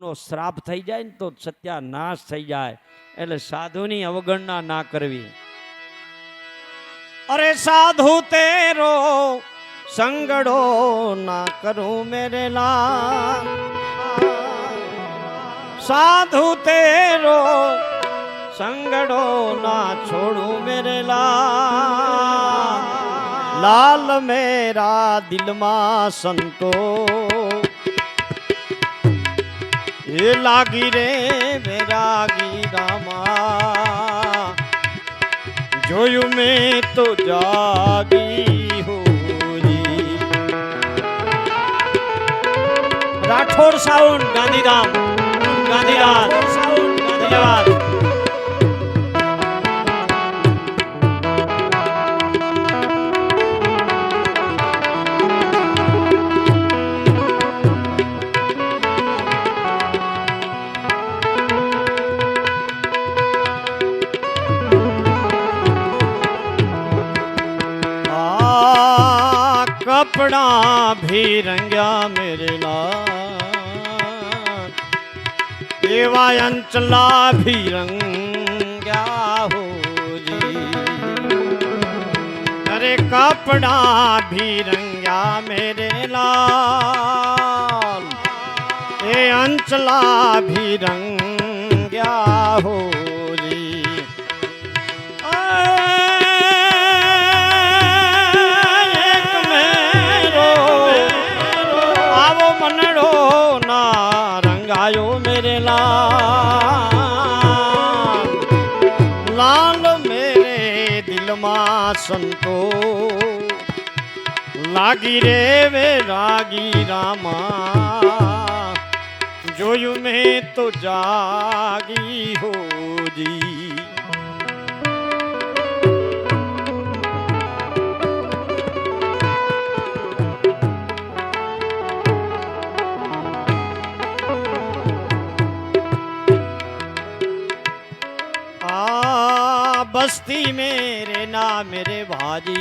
નો શ્રાપ થઈ જાય ને તો સત્યાનાશ થઈ જાય. એટલે સાધુની અવગણના ના કરવી. અરે સાધુ તેરો સંગડો ના કરું મેરેલા સાધુ તેરો સંગડો ના છોડું મેરેલા લાલ મેરા દિલમાં સંતો એ લાગી રે વેરાગી રામા. જોયું મેં તો જાગી હોરી. રાઠોડ સાઉન્ડ ગાંધીધામ. ગાંધીધામ. સાઉન્ડ आ આપણા ભી રંગ્યા મેરેલા એવા અંચલા ભી રંગ્યા હો અરે કપડા ભી રંગ્યા મેરેલા એ અંચલા ભી રંગ્યા હો મેરે લાલ મેરે દિલમાં સંતો લાગી રે વે રાગી રામા જોયું મેં તો જાગી હોજી बस्ती मेरे ना मेरे भाजी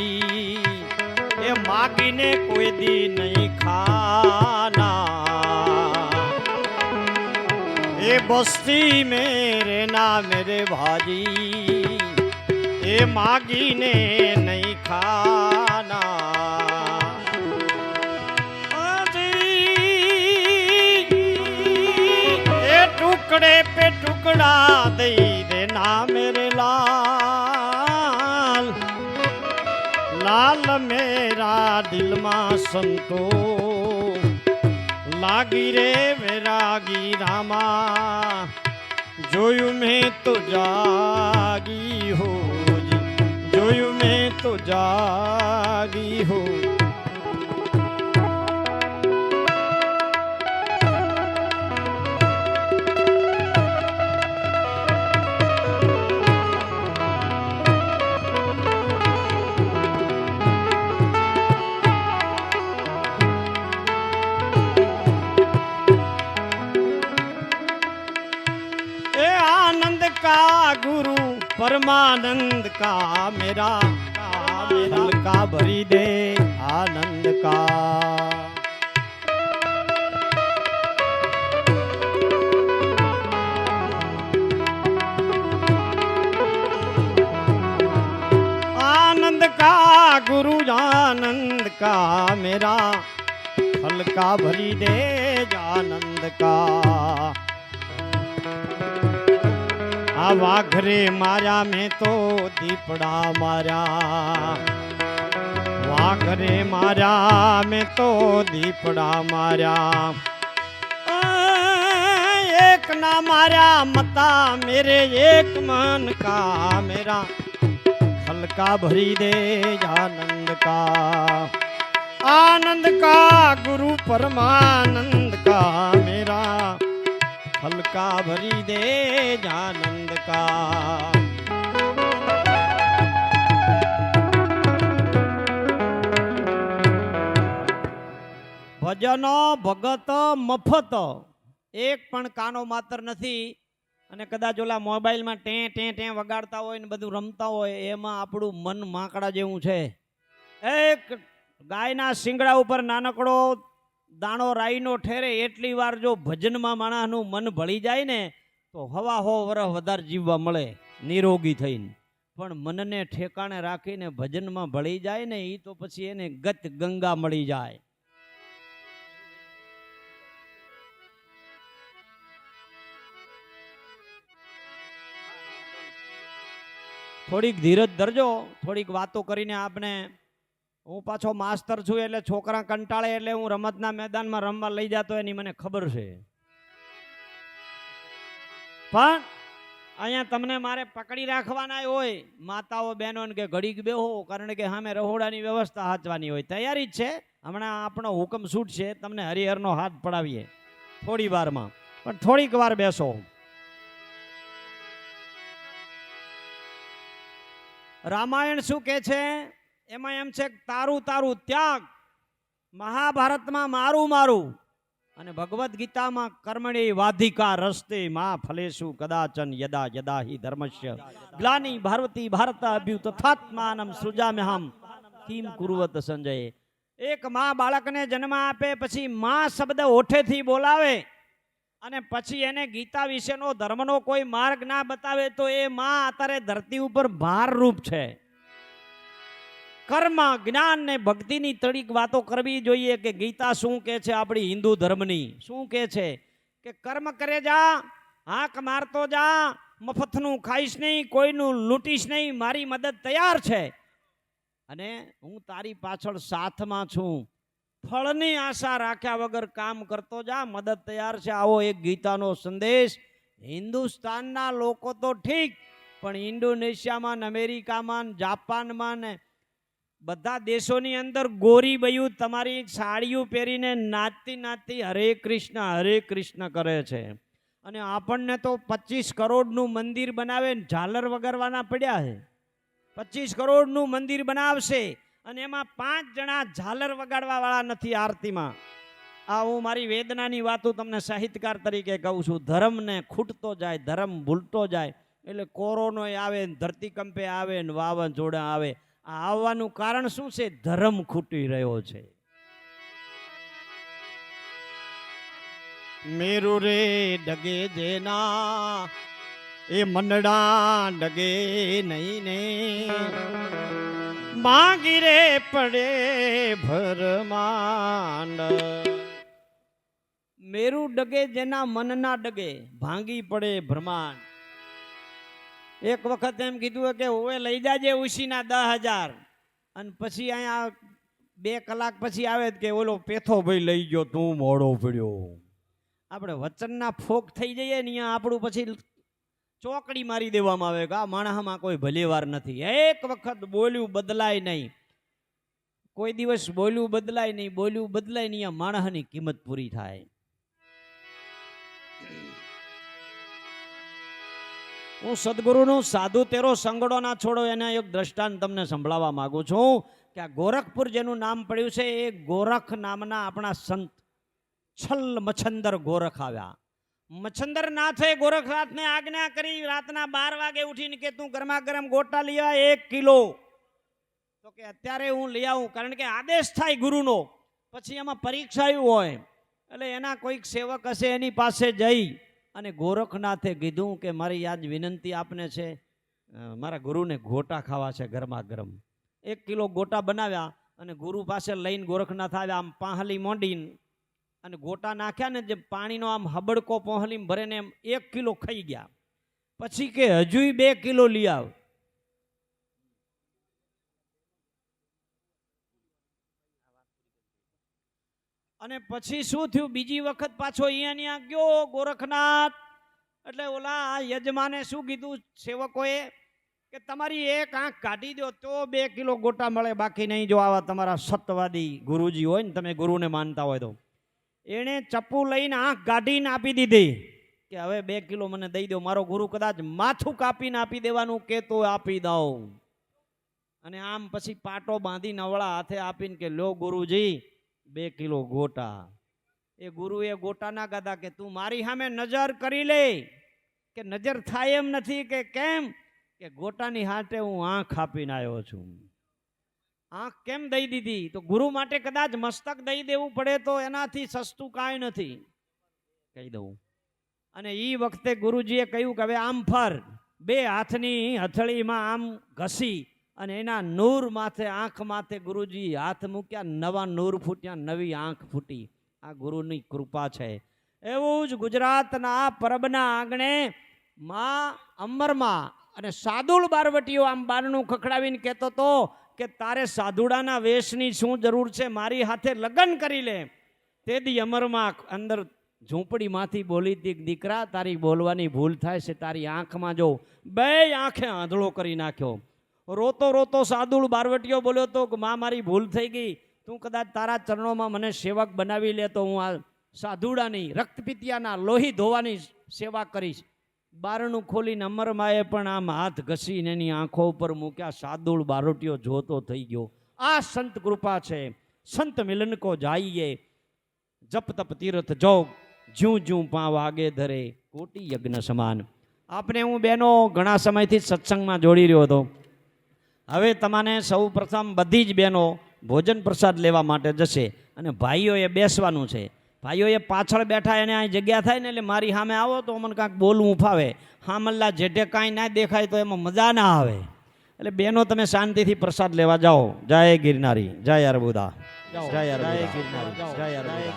ये मागी ने कोई दी नहीं खाना ये बस्ती मेरे ना मेरे भाजी ये मागी ने नहीं खाना टुकड़े पे टुकड़ा दई देना मेरे હાલ મેરા દિલમાં સંતો લાગી રે વેરાગી રામા, જોયું મેં તો જાગી હો જોયું મેં તો જાગી હો परमानंद का मेरा का मेरा का भरी दे आनंद का आनंद का गुरु आनंद का मेरा फल का भरी दे आनंद का આ વાઘરે માર્યા મેં તો દીપડા માર્યા. વાઘરે માર્યા મેં તો દીપડા માર્યા. એક ના માર્યા મતા મેરે એક મન કા મેરા. હલકા ભરી દે આનંદ કા. આનંદ કા ગુરુ પરમાનંદ કા મેરા. हल्का भरी दे जानंद का ભજનો ભગત મફત એક પણ કાનો માત્ર નથી અને કદાચ ઓલા મોબાઈલમાં ટે ટે ટે વગાડતા હોય ને બધું રમતા હોય એમાં આપણું મન માકડા જેવું છે એક ગાયના શિંગડા ઉપર નાનકડો દાણો રાઈનો ઠેરે એટલી વાર જો ભજનમાં માણસનું મન ભળી જાય ને, તો હવા હો વરહ વધારે જીવવા મળે, નિરોગી થઈને. પણ મનને ઠેકાણે રાખીને ભજનમાં ભળી જાય ને એ તો પછી એને ગત ગંગા મળી જાય. થોડીક ધીરજ ધરજો, થોડીક વાતો કરીને આપણે હું પાછો માસ્તર છું એટલે છોકરા કંટાળે એટલે હું રમતના મેદાનમાં રમવા લઈ જતો, એની મને ખબર છે. પણ અહીંયા તમને મારે પકડી રાખવાના હોય, માતાઓ બહેનો કે ઘડીક બેહો, કારણ કે સામે રહોડાની વ્યવસ્થા હાચવાની હોય. તૈયારી જ છે. હમણાં આપણો હુકમ છૂટ છે. તમને હરિહરનો હાથ પડાવીએ. થોડી વારમાં. પણ થોડીક વાર બેસો. રામાયણ શું કે છે? એમાં એમ છે તારું તારું ત્યાગ મહાભારતમાં મારું મારું અને ભગવદ્ ગીતામાં કર્મણી વાધિકા રસ્તે માં ફલેશુ કદાચન યદા યદા હિ ધર્મસ્ય. ગ્લાની ભારતી ભારત અભ્યુતથાત્માનમ સૃજામ્યહમ. કિમ કુર્વત સંજય. એક માં બાળકને જન્મ આપે પછી માં શબ્દ ઓઠેથી બોલાવે અને પછી એને ગીતા વિશેનો ધર્મનો કોઈ માર્ગ ના બતાવે તો એ માં અત્યારે ધરતી ઉપર ભારરૂપ છે. કર્મ જ્ઞાન ને ભક્તિની તડીક વાતો કરવી જોઈએ કે ગીતા શું કહે છે આપણી હિન્દુ ધર્મની? શું કહે છે? કે કર્મ કરે જા હાંક મારતો જા, મફતનું ખાઈશ નહીં, કોઈનું લૂંટીશ નહીં, મારી મદદ તૈયાર છે. અને હું તારી પાછળ સાથમાં છું. ફળની આશા રાખ્યા વગર કામ કરતો જા, મદદ તૈયાર છે. આવો એક ગીતાનો સંદેશ. હિન્દુસ્તાનના લોકો તો ઠીક, પણ ઇન્ડોનેશિયામાં ને અમેરિકામાં ને જાપાનમાં ને બધા દેશોની અંદર ગોરી બયું તમારી સાડીઓ પહેરીને નાચતી નાચતી હરે કૃષ્ણ હરે કૃષ્ણ કરે છે. અને આપણને તો પચીસ કરોડનું મંદિર બનાવે ઝાલર વગાડવાના પડ્યા છે. પચીસ કરોડનું મંદિર બનાવશે અને એમાં પાંચ જણા ઝાલર વગાડવા વાળા નથી આરતીમાં. આ હું મારી વેદનાની વાતો તમને સાહિત્યકાર તરીકે કહું છું. ધર્મને ખૂટતો જાય, ધર્મ ભૂલતો જાય, એટલે કોરોનો આવે ને ધરતીકંપે આવે ને વાવાઝોડા આવે. આ આવવાનું કારણ શું છે? ધર્મ ખૂટી રહ્યો છે. મેરુ રે ડગે જેના એ મનડા ડગે નહીં ને માગી રે પડે ભરમાંડ. મેરુ ડગે જેના મનના ડગે ભાંગી પડે બ્રહ્માંડ એક વખત એમ કીધું કે ઓવે લઈ જાજે ઉશીના દસ હજાર. અને પછી અહીંયા બે કલાક પછી આવે કે ઓલો પેથો ભાઈ લઈ ગયો, તું મોડો પડ્યો. આપણે વચનના ફોક થઈ જઈએ ને અહીંયા આપણું પછી ચોકડી મારી દેવામાં આવે કે આ માણસમાં કોઈ ભલેવાર નથી. એક વખત બોલ્યું બદલાય નહીં. કોઈ દિવસ બોલ્યું બદલાય નહીં, બોલ્યું બદલાય નહીં, અહીંયા માણસની કિંમત પૂરી થાય. હું સદગુરુનું સાધુ તેરો સંગડો ના છોડો એના એક દ્રષ્ટાંત તમને સંભળાવવા માંગુ છું કે આ ગોરખપુર જેનું નામ પડ્યું છે, એ ગોરખ નામના આપણા સંત છલ મચ્છંદર ગોરખ આવ્યા. મચ્છંદર નાથે ગોરખનાથને આજ્ઞા કરી રાતના બાર વાગે ઉઠીને કે તું ગરમા ગરમ ગોટા લઈ આવ એક કિલો. તો કે અત્યારે હું લઈ આવું, કારણ કે આદેશ થાય ગુરુનો. પછી એમાં પરીક્ષા આવ્યું હોય, એટલે એના કોઈક સેવક હશે એની પાસે જઈ. અને ગોરખનાથે કીધું કે મારી આજ વિનંતી આપને છે મારા ગુરુને ગોટા ખાવા છે ગરમા ગરમ એક કિલો ગોટા બનાવ્યા અને ગુરુ પાસે લઈને ગોરખનાથ આવ્યા, આમ પાહલી મોંડીને. અને ગોટા નાખ્યા ને જે પાણીનો આમ હબડકો પહોંચલી ભરીને એમ એક કિલો ખાઈ ગયા. પછી કે, હજુય બે કિલો લઈ આવ. અને પછી શું થયું? બીજી વખત પાછો અહીંયા ત્યાં ગયો ગોરખનાથ. એટલે ઓલા યજમાને શું કીધું સેવકોએ? કે તમારી એક આંખ કાઢી દો, તો બે કિલો ગોટા મળે, બાકી નહીં જો આવા તમારા સત્યવાદી ગુરુજી હોય ને, તમે ગુરુને માનતા હોય તો. એણે ચપ્પુ લઈને આંખ કાઢીને આપી દીધી. કે હવે બે કિલો મને દઈ દો, મારો ગુરુ કદાચ માથું કાપીને આપી દેવાનું કે તો આપી દઉં. અને આમ પછી પાટો બાંધી નવળા હાથે આપીને કે, લો ગુરુજી બે કિલો ગોટા. એ ગુરુએ ગોટા ના ગાધા કે, તું મારી સામે નજર કરી લે. કે નજર થાય એમ નથી કે કેમ? કે ગોટાની હાટે હું આંખ આપીને આવ્યો છું. આંખ કેમ દઈ દીધી? તો ગુરુ માટે કદાચ મસ્તક દઈ દેવું પડે તો એનાથી સસ્તું કાંઈ નથી. કહી દઉં. અને એ વખતે ગુરુજીએ કહ્યું કે, હવે આમ ફર. બે હાથની હથળીમાં આમ ઘસી. અને એના નૂર માથે, આંખ માથે ગુરુજી હાથ મૂક્યા, નવા નૂર ફૂટ્યા, નવી આંખ ફૂટી. આ ગુરુની કૃપા છે. એવું જ ગુજરાતના પરબના આંગણે માં અમરમાં અને સાદુળ બારવટીઓ આમ બારણું ખખડાવીને કહેતો તો કે તારે સાધુડાના વેશની શું જરૂર છે? મારી હાથે લગ્ન કરી લે. તે દી અમરમાં અંદર ઝૂંપડીમાંથી બોલી હતી, દીકરા, તારી બોલવાની ભૂલ થાય છે, તારી આંખમાં જો બે આંખે આંધળો કરી નાખ્યો. રોતો રોતો સાદુળ બારવટીયો બોલ્યો તો કે, માં, મારી ભૂલ થઈ ગઈ. તું કદાચ તારા ચરણોમાં મને સેવક બનાવી લે તો હું આ સાધુડાની, રક્તપિતિયાના લોહી ધોવાની સેવા કરીશ. બારણું ખોલીને અમરમાએ પણ આમ હાથ ઘસીને એની આંખો ઉપર મૂક્યા. સાદુળ બારોટીઓ જોતો થઈ ગયો. આ સંત કૃપા છે. સંત મિલન કો જાઈએ. જપ તપ તીર્થ જોગ જ્યું જ્યું પાવ આગે ધરે. કોટી યજ્ઞ સમાન. આપને હું બેનો ઘણા સમયથી સત્સંગમાં જોડી રહ્યો હતો. હવે તમને સૌ પ્રથમ બધી જ બહેનો ભોજન પ્રસાદ લેવા માટે જશે અને ભાઈઓએ બેસવાનું છે. ભાઈઓએ પાછળ બેઠા એને અહીં જગ્યા થાય ને એટલે મારી સામે આવો તો મને કાંઈક બોલવું ફાવે. હા મલ્લા જેઠે કાંઈ ના દેખાય તો એમાં મજા ના આવે. એટલે બેનો તમે શાંતિથી પ્રસાદ લેવા જાઓ. જય ગિરનારી. જય અરબુદા. જય અરબુદા. જય અરબુદા.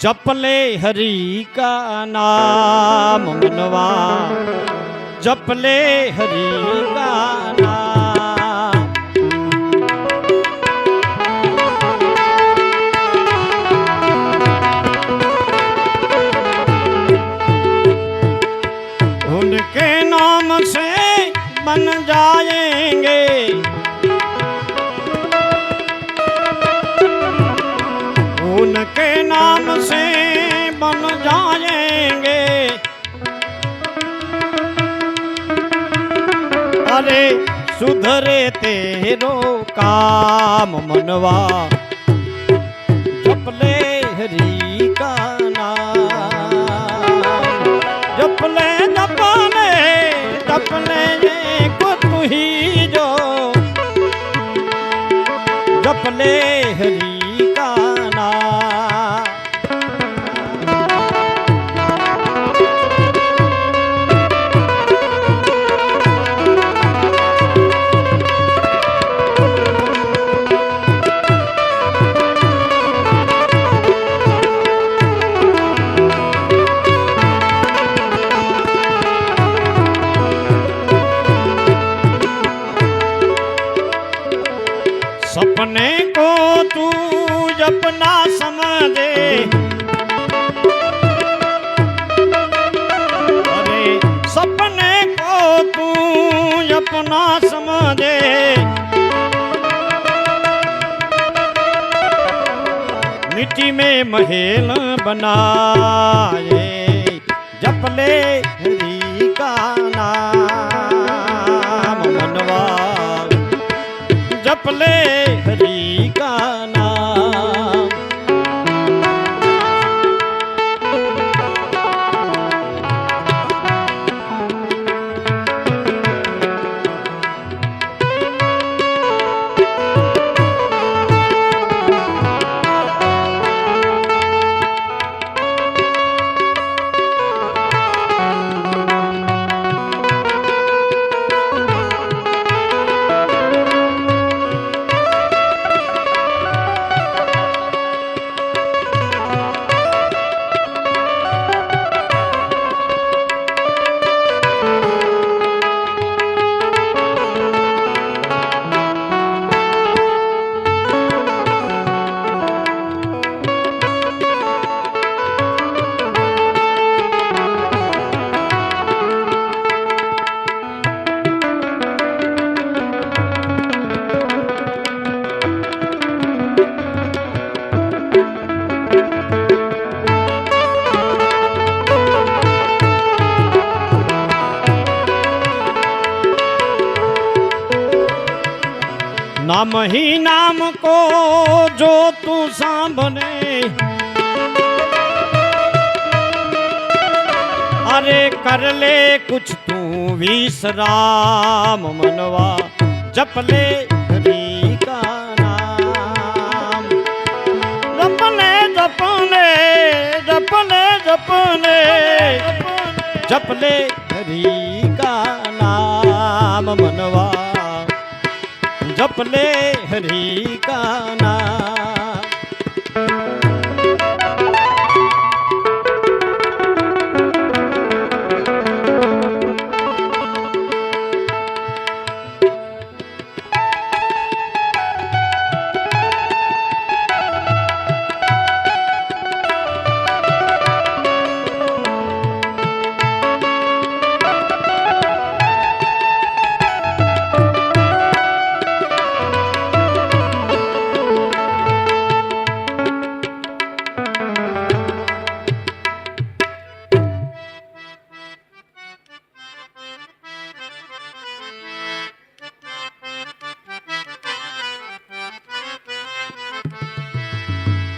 જપ લે હરી કા નામ મનવા. જપ હરી કા નામ बन जाएँगे। उनके नाम से बन जाएँगे। अरे सुधरे तेरो काम मनवा જપલે હરી मिट्टी में महल बनाए जपले हरी का नाम मनवा जपले हरी નામ કો જો તું સાંભળે અરે કર લે કુછ તું વિશ્રામ મનવા, જપ લે હરી કા નામ. જપને હરી ਜਪ ਲੈ ਹਰੀ ਕਾ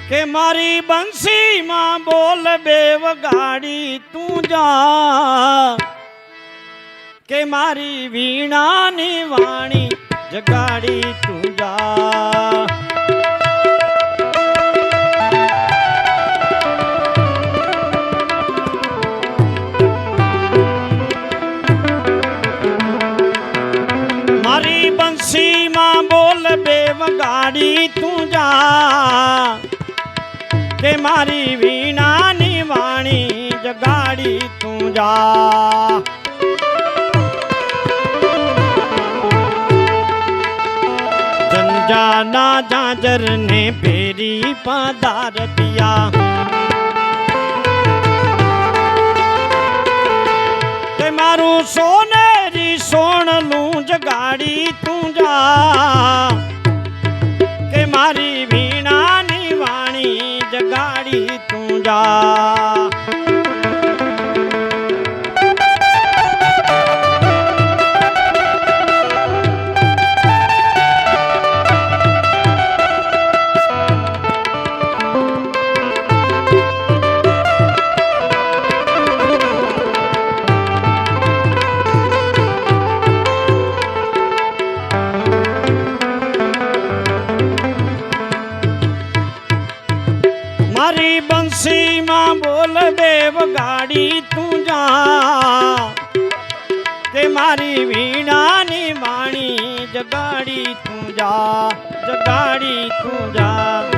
કે મારી બંસીમાં બોલ બે વગાડી તું જા. કે મારી વીણાની વાણી જગાડી તું કે મારી વીણાની વાણી જગાડી તું જા. જાના જાજર ને પેરી પાદાર દિયા તે મારું સોનેરી સોણનું જગાડી તું જા. કે મારી વીણાની મારી બંસીમાં બોલ દેવ ગાડી તું જા. તે મારી વીણાની વાણી, જગાડી તું જા, જગાડી તું જા.